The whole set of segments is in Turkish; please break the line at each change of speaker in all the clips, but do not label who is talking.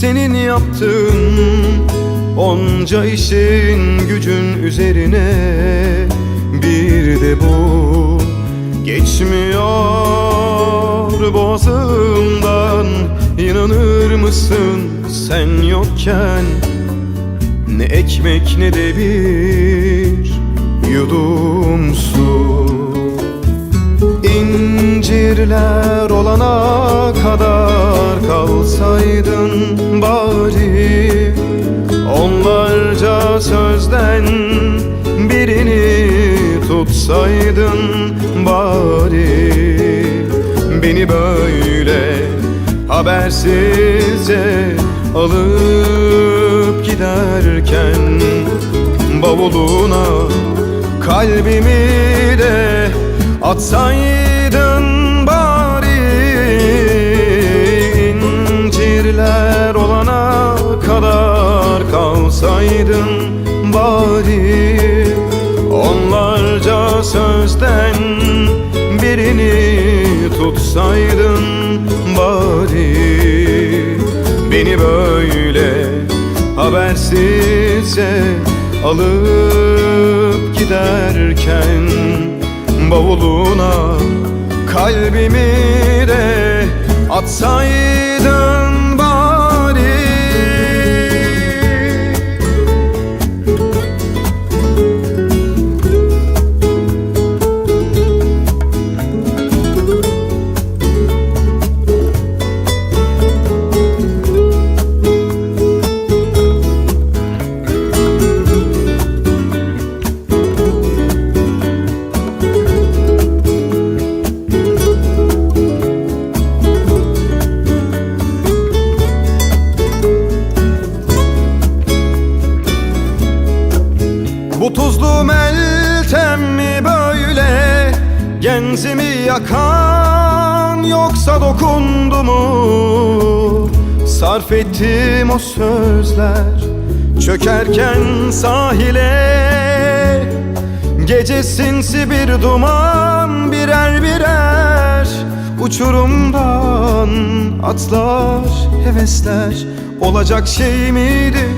senin yaptığın Onca işin gücün üzerine. Bir de bu geçmiyor boğazımdan. İnanır mısın sen yokken? Ne ekmek ne de bir yudum su. İncirler olana kadar kalsaydın bari Onlarca sözden birini tutsaydın bari. Beni böyle habersizce alıp giderken Bavuluna kalbimi de atsaydın Sözden birini tutsaydın bari. Beni böyle habersizce alıp giderken Bavuluna kalbimi de atsaydın Genzimi yakan yoksa dokundu mu? Sarf ettim o sözler Çökerken sahile Gece sinsi bir duman birer birer Uçurumdan atlar hevesler. Olacak şey miydi?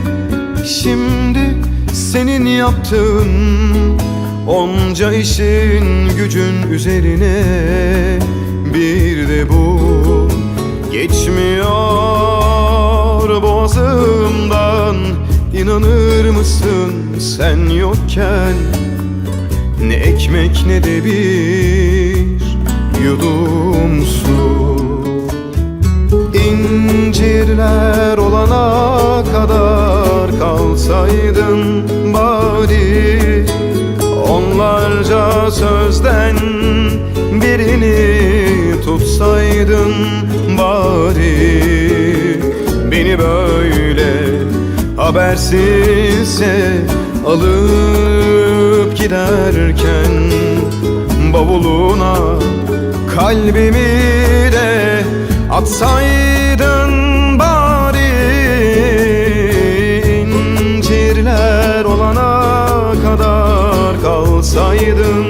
Şimdi senin yaptığın Onca işin gücün üzerine Bir de bu. Geçmiyor boğazımdan İnanır mısın sen yokken? Ne ekmek ne de bir yudum sözden birini tutsaydın bari. Beni böyle habersizce alıp giderken Bavuluna kalbimi de atsaydın bari. İncirler olana kadar kalsaydın